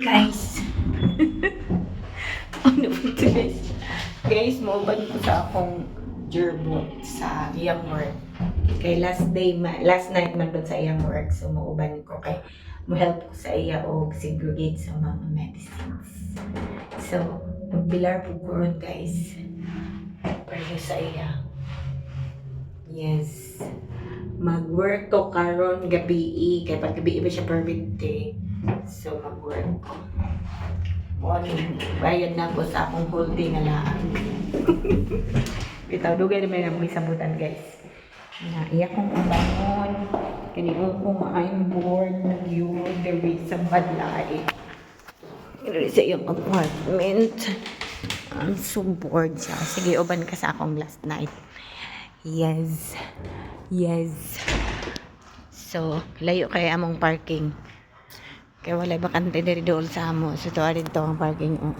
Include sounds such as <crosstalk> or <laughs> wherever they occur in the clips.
Guys. <laughs> ano po ito guys? Guys, mauban ko sa akong gerbo sa iyang work. Kay last day, ma- last night man doon sa iyang work. So, mauban ko kay mo help ko sa iya o segregate sa mga medicines. So, magbilar po ko guys. Para sa iya. Yes. Mag-work ko karon gabi kay pag gabi ba siya permit day. So mag-work ko. Morning, bayad na ko sa akong holding nga laang. <laughs> Bitaw dugay naman ang may sabutan guys. Na iya kong ubangon. Kani ko I'm bored na yun. There is sa badlay. There sa iyong apartment. I'm so bored siya. Sige, uban ka sa akong last night. Yes. Yes. So, layo kay among parking. Kaya wala bakante diri dool sa amo. So, to dito ang parking. Oh.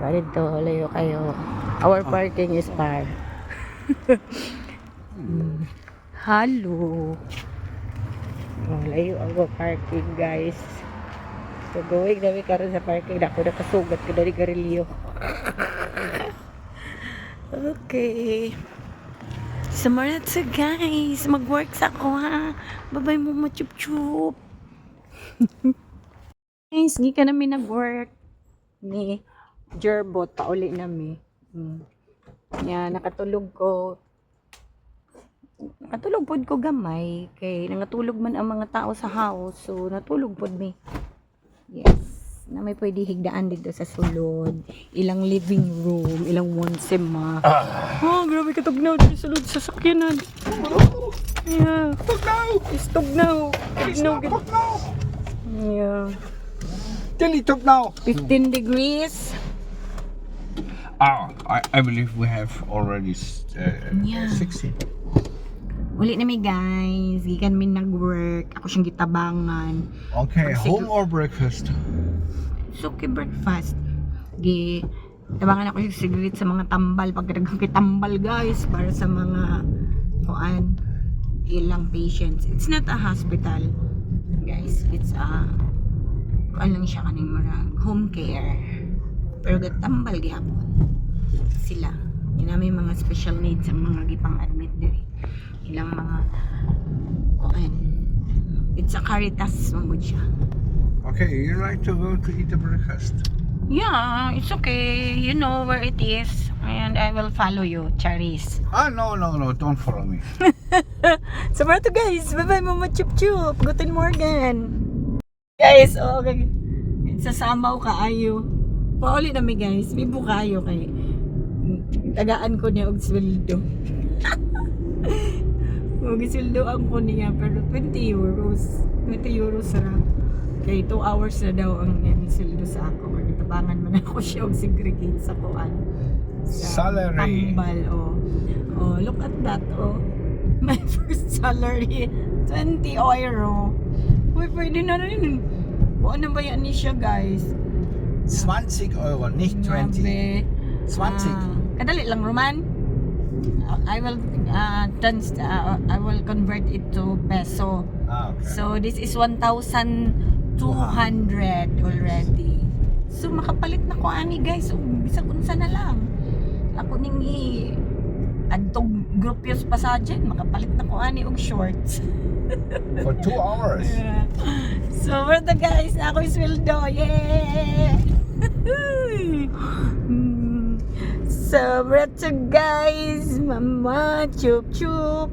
To dito, layo kayo. Our parking is far. <laughs> Hmm. Hello. Oh, layo ako parking, guys. So, going na karon sa parking. Ako nakasugat ko dari garilyo. <laughs> okay. Sumara to guys. Mag-work sa ako ha. Babay mo mo chup chup. guys, di ka namin nag-work. Ni Jerbot, pauli nami. Hmm. Yan, nakatulog ko. Nakatulog pod ko gamay. Kay nangatulog man ang mga tao sa house. So, natulog pod mi. Yes. Na may pwede higdaan dito sa sulod. Ilang living room, ilang one sema. Oh, grabe ka tugnaw dito sa loob sa sakyanan. Yeah. Tugnaw! Is tugnaw. Tugnaw. tugnaw! Yeah. Dili tugnaw! 15 degrees. Ah, I, I believe we have already uh, Yeah. 16. Uli na mi guys. Gikan mi nag-work. Ako siyang gitabangan. Okay, Sige. home or breakfast? Kay breakfast. Gi, tabangan ako yung cigarette sa mga tambal. Pag tambal guys. Para sa mga kuan ilang patients. It's not a hospital. Guys, it's a kuan lang siya kaning marag home care. Pero gatambal gihapon. Sila. Yun may mga special needs ang mga gipang admit diri. Ilang mga kuan. It's a caritas mangod siya. Okay, you like to go to eat the breakfast? Yeah, it's okay. You know where it is. And I will follow you, Charis. Ah, no, no, no, don't follow me. <laughs> So, to guys. Bye-bye, Mama Chup Chup. Guten Morgen. Guys, okay. Sasamaw ka ayo. Pauli na mi guys. May bukayo kay. Tagaan ko niya og sweldo. <laughs> og sweldo ang ko niya pero 20 euros. 20 euros ra. Kay 2 hours na daw ang sweldo sa ako. Kaya tabangan man ako <laughs> siya og segregate sa kuan. Sa Salary. Tambal, oh. Oh, look at that, oh. <laughs> My first salary, 20 euro. Uy, pwede na rin. Ano ba yan ni siya, guys? 20 Euro, nicht 20. Grabe. 20. Ah, kadali lang, Roman. I will uh, trans uh, I will convert it to peso. Ah, okay. So this is 1,200 already. So makapalit na ko ani guys. So, bisag unsa na lang. Ako ning i adtog grupyos pa sa dyan, makapalit na ko ani og shorts. <laughs> For two hours. Yeah. So we're the guys ako sweldo. Yeah! <laughs> Hmm. so we're the guys, mama, chup chup.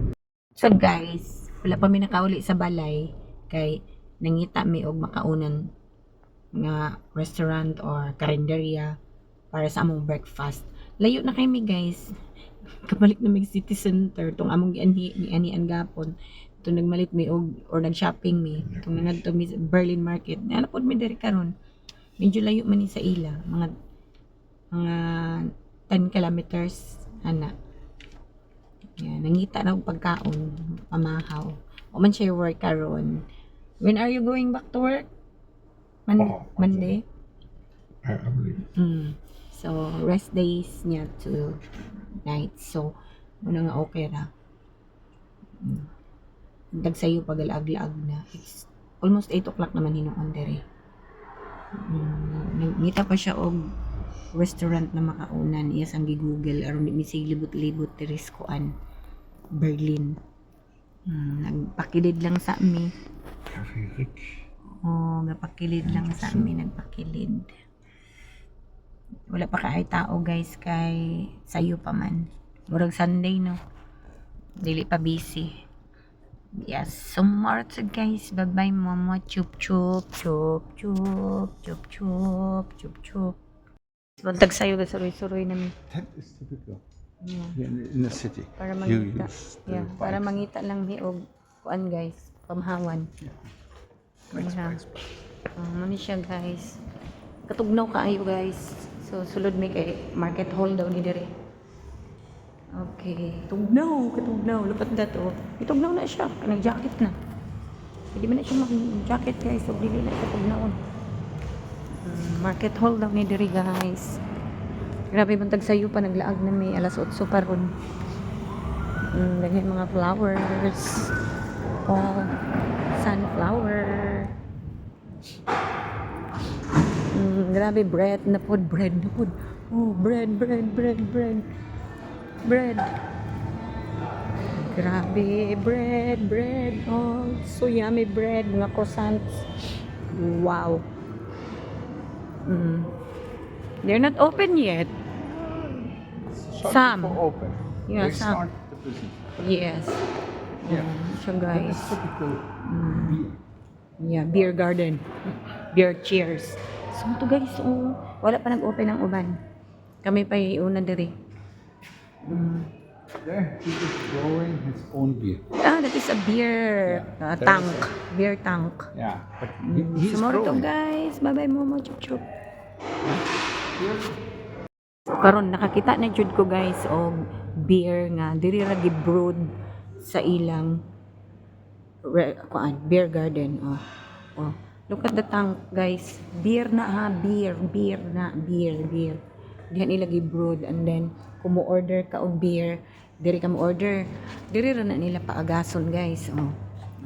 So guys, wala pa mi nakauli sa balay kay nangita mi og makaunan nga restaurant or karinderya para sa among breakfast. Layo na kay mi guys. <laughs> Kabalik na mi city center tong among gianhi ni anian gapon. Ito nagmalit mi og or nag-shopping mi. Itong ngadto mi Berlin Market. Ano pod mi diri karon. Medyo layo man ni sa ila, mga mga 10 kilometers ana. Yan, nangita na og pagkaon, pamahaw. O man siya work karon. When are you going back to work? Man- Oh, okay. Monday? I, I believe. Mm. So, rest days niya to night. So, muna nga okay ra. Mm. Dag sa'yo pag alaag-laag na. It's almost 8 o'clock naman hinuon dere. Ngita pa siya og restaurant na makaunan. Iyas ang gi-google aron di misig libot-libot tiris kuan. Berlin. Hmm, nagpakilid lang sa mi. Very rich. Oh, gapakilid lang sa amin, nagpakilid. Wala pa kaay tao guys kay sayo pa man. Murag Sunday no. Dili pa busy. Yes, so guys. Bye-bye mama. Chup chup chup chup chup chup chup chup. Buntag sayo ga suroy-suroy namin. That is typical Yeah. in, in the city. Para mangita. Yeah, para mangita lang mi og kuan guys, pamhawan. Yeah. Bikes. Ah, mani siya guys. Katugnaw kaayo guys. So sulod mi kay market hall daw ni dire. Okay, tugnaw, katugnaw. Look at that oh. Itugnaw na siya, nag-jacket na. Hindi man na siya mag-jacket guys, so dili na siya tugnawon. Mm, market hall daw ni dire guys. Grabe bantag sayo pa naglaag na may alas 8 pa ron. Mm, ganyan mga flowers. Oh, sunflower. Mm, grabe, bread na pod, bread na pod. Oh, bread, bread, bread, bread. Bread. Grabe, bread, bread. Oh, so yummy bread, mga croissants. Wow. Mm. They're not open yet. Shop Some. open. Yeah, they some. start the business. Yes. Yeah. Mm, so guys. Mm. beer. Yeah, beer garden. Beer cheers. So to guys, oh, wala pa nag-open ang uban. Kami pa yung una diri. Mm. There he is growing his own beer. Ah, that is a beer Yeah, uh, tank. is Beer tank. Yeah, but he, he's Sumoro to growing. guys. Bye-bye momo chup chup. Karon nakakita na jud ko guys og beer nga diri ra gi-brewed sa ilang re, kuan, beer garden. Oh. Oh. Look at the tank guys. Beer na ha, beer, beer na, beer, beer. Diyan nila gi-brewed and then kung mo order ka og beer, diri ka mo order. Diri ra na nila paagason guys. Oh.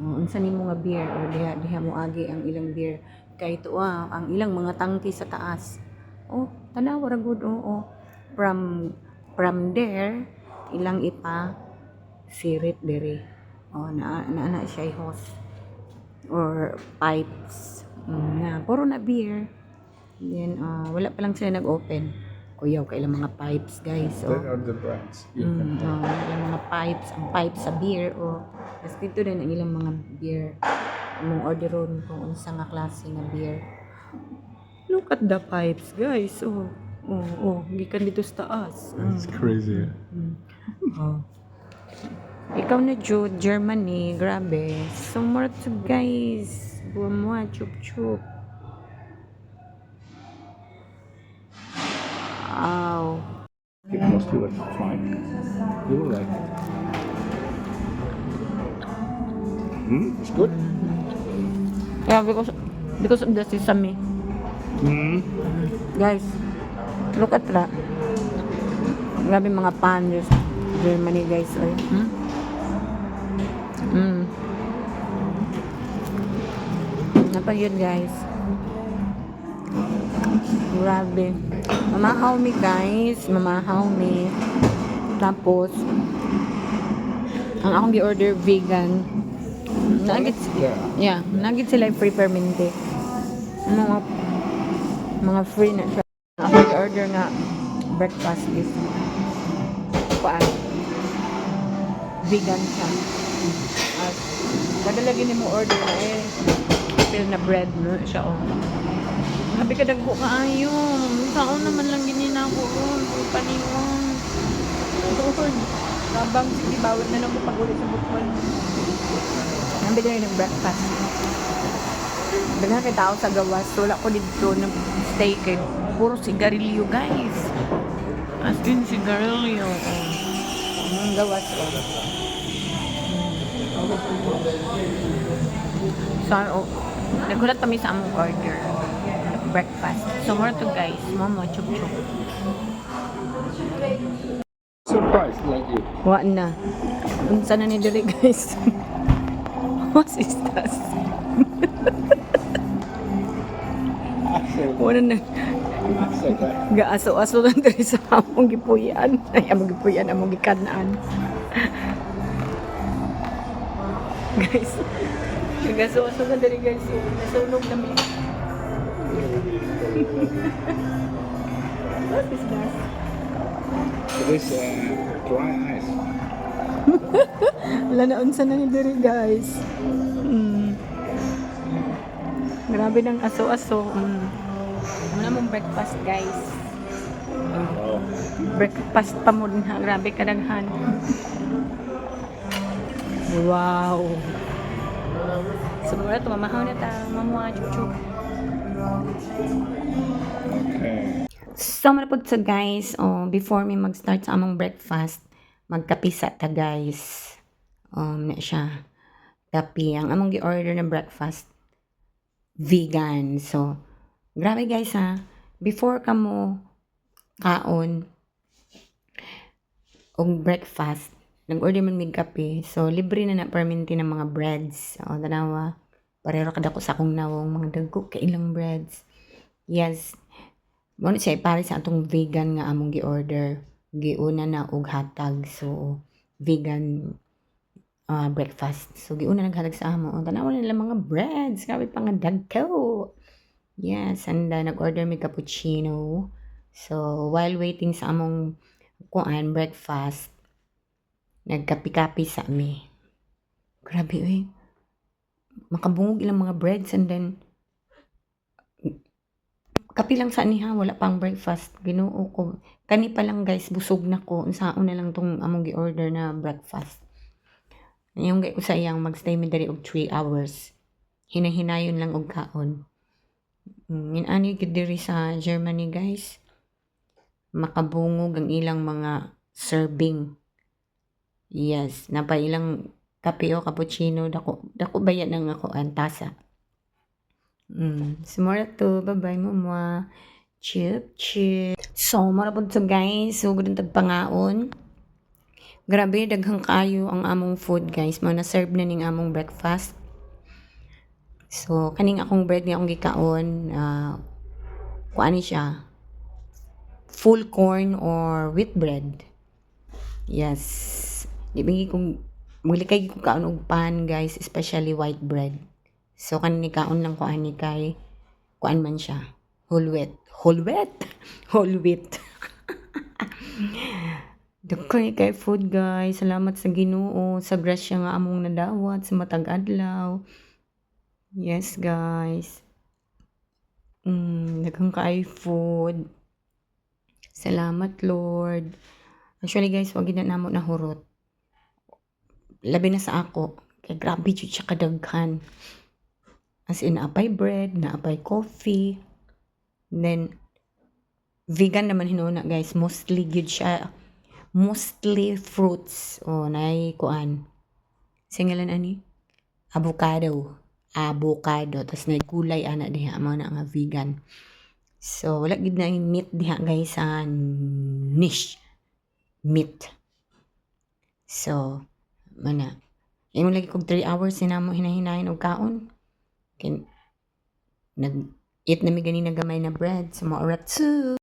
Oh, unsa nimo nga beer or diha diha mo agi ang ilang beer kay tuwa ang ilang mga tangke sa taas. Oh, tanaw ra gud oo. Oh, From from there ilang ipa sirit diri. Oh, na na, na siya hose or pipes. Mm, na puro na beer. Then ah, wala pa lang sila nag-open. Kuyaw kailang mga pipes guys. Oh. That are the brands. You Mm, can oh, yung mga pipes, ang pipes sa beer o tapos dito din ang ilang mga beer. Mong orderon kung unsa nga klase nga beer. Look at the pipes, guys. Oh, oh, oh, gikan dito sa taas. Mm. It's crazy. Mm. Oh. Ikaw na Jude, Germany, grabe. Sumart guys. Buwa chup chup. Wow. It must be like fine. You will like it. Hmm, it's good. Yeah, because because of the sesame. Hmm. Guys, look at that. Grabe mga pan Germany, guys. Ay. Hmm? Mm. Pa yun, guys? Grabe. Mamahaw mi, guys. Mamahaw mi. Tapos, ang akong gi-order vegan. Nuggets. Yeah. Nuggets sila free permente. Mga mga free na. Ako order nga breakfast is kuan. Vegan siya. At kada lagi ni mo order na eh feel na bread no siya oh. Sabi ka dagko kaayo. Taon naman lang ginin ako ron. Paniwon. Lord. Rabang sige bawat na lang mo pag ulit sa bukwan. Nambili na ng breakfast. Daghan kay tao sa gawas. Wala ko dito ng steak eh. Puro sigarilyo guys. As in sigarilyo. Oh. Ang gawas oh. So, oh, nagulat kami sa among order. Breakfast. So, more to guys. Momo, chup chup. Surprised like you. Wa na. Unsa na ni diri guys? <laughs> What is this? Wala na. Gaaso-aso lang diri sa among gipuyan. Ay, among gipuyan, among gikanaan. <laughs> guys, gaaso-aso lang diri guys. Nasunog namin. <laughs> What is that? It is uh, dry ice. <laughs> Wala na unsa na ni diri guys. Mm. Grabe ng aso-aso. Mm. Ano namang breakfast guys. Oh. Breakfast pa mo din ha. Grabe kadaghan. Wow. So, mura ito, mamahaw na ta. Mamua, chup-chup. Okay. So, mara po sa guys, oh, before me mag-start sa among breakfast, magkapisa ta guys. Um, na siya. Kapi. Ang among gi-order na breakfast, vegan. So, grabe guys ha. Before ka mo kaon, og breakfast, nag-order man mig kape. So, libre na na perminti ng mga breads. O, tanawa. Parero kada ko sa akong nawong mga dagko kailang breads. Yes, mo na siya para sa atong vegan nga among gi-order. Giuna na og hatag. So, vegan uh, breakfast. So, giuna naghatag sa amo. Ang tanawa nila mga breads. Grabe pa nga dagko. Yes, and uh, nag-order mi cappuccino. So, while waiting sa among kuan breakfast, nagkapi-kapi sa mi. Grabe, eh. Makabungog ilang mga breads and then kapi lang sa niha wala pang breakfast. Ginoo ko. Kani pa lang guys busog na ko. Unsaon na lang tong among gi-order na breakfast. Yung gay ko sa iyang magstay mi diri og 3 hours. Hinahinayon lang og kaon. Mm, yun ani gid diri sa Germany guys. Makabungog ang ilang mga serving yes napay ilang kape o cappuccino dako dako bayad nang ako ang tasa Mm, sumara to. Bye-bye, mama. Chip, chip. So, marapod to guys. So, gudong tagpangaon. Grabe, daghang kayo ang among food guys. Mga na-serve na ning among breakfast. So, kaning akong bread nga akong gikaon, uh, kuani siya, full corn or wheat bread. Yes. Di ba kung maglikay ko kaon og pan guys, especially white bread. So, kanini kaon lang ko ani kay kuan man siya. Whole wheat. Whole wheat? <laughs> Whole wheat. <laughs> Dagkay kay food guys. Salamat sa Ginoo sa grasya nga among nadawat sa matag adlaw. Yes guys. Mm, daghang kay food. Salamat Lord. Actually guys, wag na namo nahurot. Labi na sa ako. Kay grabe jud siya kadaghan. As in, naapay bread, naapay coffee. Then, vegan naman hinuna guys. Mostly good siya. Mostly fruits. O, oh, naay kuan. Singalan ani? Avocado. Avocado. Tapos na kulay ana diha. Mga na nga vegan. So, wala gid na meat diha guys sa niche. Meat. So, mana. Imo lagi kog 3 hours sinamo hinahinayin og kaon kin nag eat na mi gani gamay na bread sa mga orat